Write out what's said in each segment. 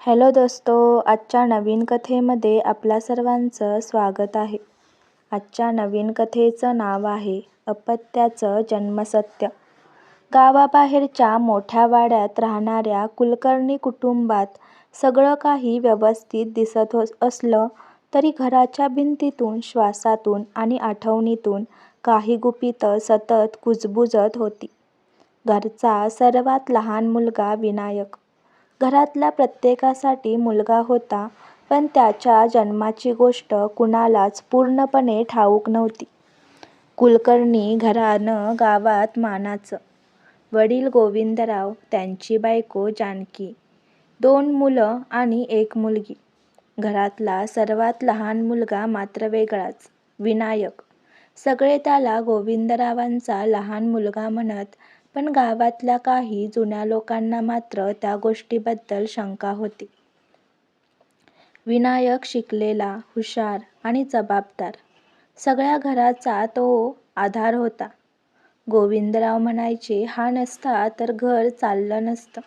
Hello दोस्तो आजच्या नवीन कथेमध्ये आपल्या सर्वांचं स्वागत आहे. आजच्या नवीन कथेचं नाव आहे अपत्याचं जन्मसत्य. गावाबाहेरच्या मोठ्या वाड्यात राहणाऱ्या कुलकर्णी कुटुंबात सगळं काही व्यवस्थित दिसत हो असलं तरी घराच्या भिंतीतून, श्वासातून आणि आठवणीतून काही गुपितं सतत कुजबुजत होती. घरचा सर्वात लहान मुलगा विनायक. घरातल्या प्रत्येकासाठी मुलगा होता पण त्याच्या जन्माची गोष्ट कुणालाच पूर्णपणे ठाऊक नव्हती. कुलकर्णी घराणं गावात मानाचं. वडील गोविंदराव, त्यांची बायको जानकी, दोन मुलं आणि एक मुलगी. घरातला सर्वात लहान मुलगा मात्र वेगळाच, विनायक. सगळे त्याला गोविंदरावांचा लहान मुलगा म्हणत पण गावातल्या काही जुन्या लोकांना मात्र त्या गोष्टीबद्दल शंका होती. विनायक शिकलेला, हुशार आणि जबाबदार. सगळ्या घराचा तो आधार होता. गोविंदराव म्हणायचे हा नसता तर घर चाललं नसतं.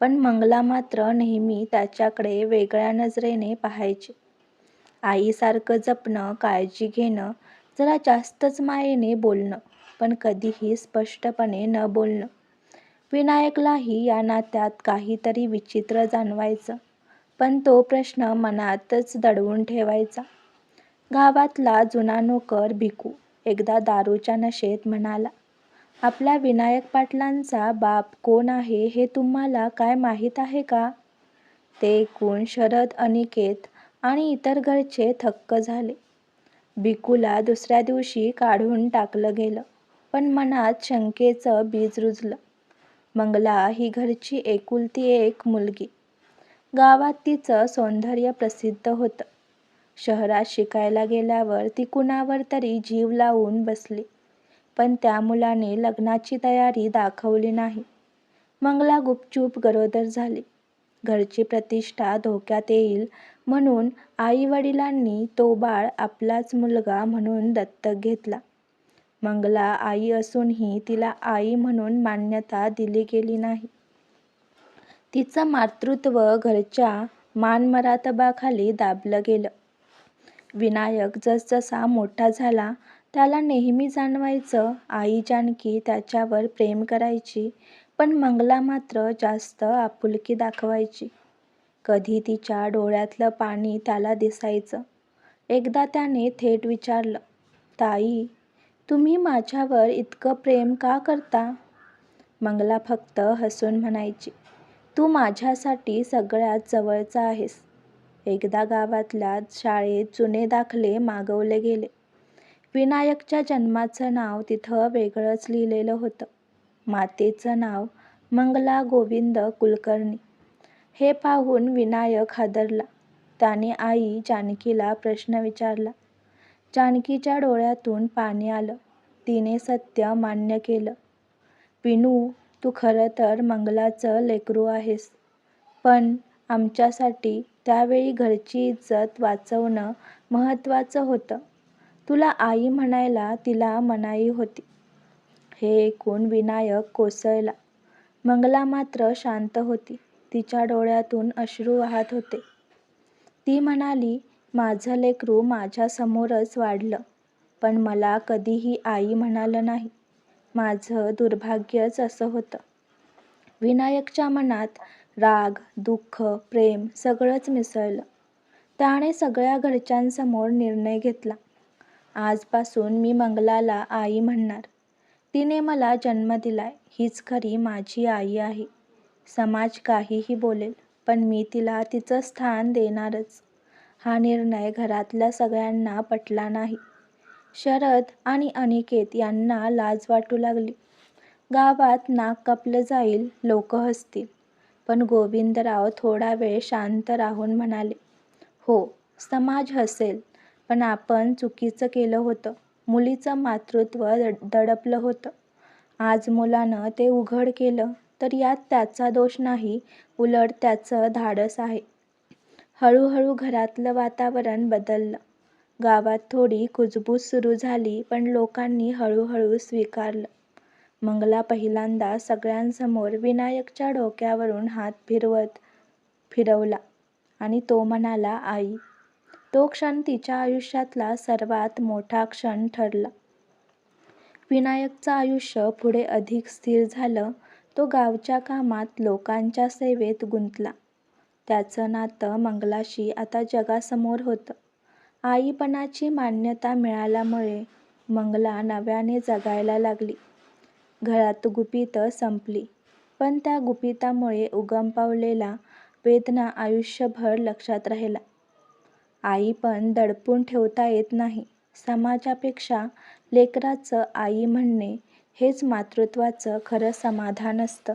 पण मंगला मात्र नेहमी त्याच्याकडे वेगळ्या नजरेने पाहायची. आईसारखं जपणं, काळजी घेणं, जरा जास्तच मायेने बोलणं पण कधीही स्पष्टपणे न बोलणं. विनायकलाही या नात्यात काहीतरी विचित्र जाणवायचं पण तो प्रश्न मनातच दडवून ठेवायचा. गावातला जुना नोकर भिकू एकदा दारूच्या नशेत म्हणाला, आपल्या विनायक पाटलांचा बाप कोण आहे हे तुम्हाला काय माहीत आहे का? ते कोण शरद, अनिकेत आणि इतर घरचे थक्क झाले. भिकूला दुसऱ्या दिवशी काढून टाकलं गेलं. पण मनात शंकेचं बीज रुजलं. मंगला ही घरची एकुलती एक मुलगी. गावात तिचं सौंदर्य प्रसिद्ध होतं. शहरात शिकायला गेल्यावर ती कुणावर तरी जीव लावून बसली. पण त्या मुलाने लग्नाची तयारी दाखवली नाही. मंगला गुपचूप गरोदर झाली. घरची प्रतिष्ठा धोक्यात येईल म्हणून आई-वडिलांनी तो बाळ आपलाच मुलगा म्हणून दत्तक घेतला. मंगला आई असूनही तिला आई म्हणून मान्यता दिली गेली नाही. तिचं मातृत्व घरच्या मानमरातबाखाली दाबलं गेलं. विनायक जसजसा मोठा झाला त्याला नेहमी जाणवायचं आई जानकी त्याच्यावर प्रेम करायची पण मंगला मात्र जास्त आपुलकी दाखवायची. कधी तिच्या डोळ्यातलं पाणी त्याला दिसायचं. एकदा त्याने थेट विचारलं, ताई, तुम्ही माझ्यावर इतकं प्रेम का करता? मंगला फक्त हसून म्हणायची, तू माझ्यासाठी सगळ्यात जवळचा आहेस. एकदा गावातल्या शाळेत जुने दाखले मागवले गेले. विनायकच्या जन्माचं नाव तिथं वेगळंच लिहिलेलं होतं. मातेचं नाव मंगला गोविंद कुलकर्णी. हे पाहून विनायक हादरला. त्याने आई जानकीला प्रश्न विचारला. जानकीच्या डोळ्यातून पाणी आलं. तिने सत्य मान्य केलं, विनू, तू खरं तर मंगलाचं लेकरू आहेस. पण आमच्यासाठी त्यावेळी घरची इज्जत वाचवणं महत्त्वाचं होतं. तुला आई म्हणायला तिला मनाई होती. हे ऐकून विनायक कोसळला. मंगला मात्र शांत होती. तिच्या डोळ्यातून अश्रू वाहत होते. ती म्हणाली, माझं लेकरू माझ्यासमोरच वाढलं पण मला कधीही आई म्हणालं नाही. माझं दुर्भाग्यच असं होतं. विनायकच्या मनात राग, दुःख, प्रेम सगळंच मिसळलं. त्याने सगळ्या घरच्यांसमोर निर्णय घेतला, आजपासून मी मंगलाला आई म्हणणार. तिने मला जन्म दिलाय, हीच खरी माझी आई आहे. समाज काहीही बोलेल पण मी तिला तिचं स्थान देणारच. हा निर्णय घरातल्या सगळ्यांना पटला नाही. शरद आणि अनिकेत यांना लाज वाटू लागली. गावात नाक कापलं जाईल, लोक हसतील. पण गोविंदराव थोडा वेळ शांत राहून म्हणाले, हो, समाज हसेल पण आपण चुकीचं केलं होतं. मुलीचं मातृत्व दडपलं होतं. आज मुलानं ते उघड केलं तर यात त्याचा दोष नाही उलट त्याचं धाडस आहे. हळूहळू घरातलं वातावरण बदललं. गावात थोडी कुजबूज सुरू झाली पण लोकांनी हळूहळू स्वीकारलं. मंगला पहिल्यांदा सगळ्यांसमोर विनायकच्या डोक्यावरून हात फिरवत फिरवला आणि तो म्हणाला आई. तो क्षण तिच्या आयुष्यातला सर्वात मोठा क्षण ठरला. विनायकचं आयुष्य पुढे अधिक स्थिर झालं. तो गावच्या कामात, लोकांच्या सेवेत गुंतला. त्याचं नातं मंगलाशी आता जगासमोर होतं. आईपणाची मान्यता मिळाल्यामुळे मंगला नव्याने जगायला लागली. घरात गुपितं संपली, पण त्या गुपितामुळे उगम पावलेला वेदना आयुष्यभर लक्षात राहिला. आईपण दडपून ठेवता येत नाही. समाजापेक्षा लेकराचं आई म्हणणे हेच मातृत्वाचं खरं समाधान असतं.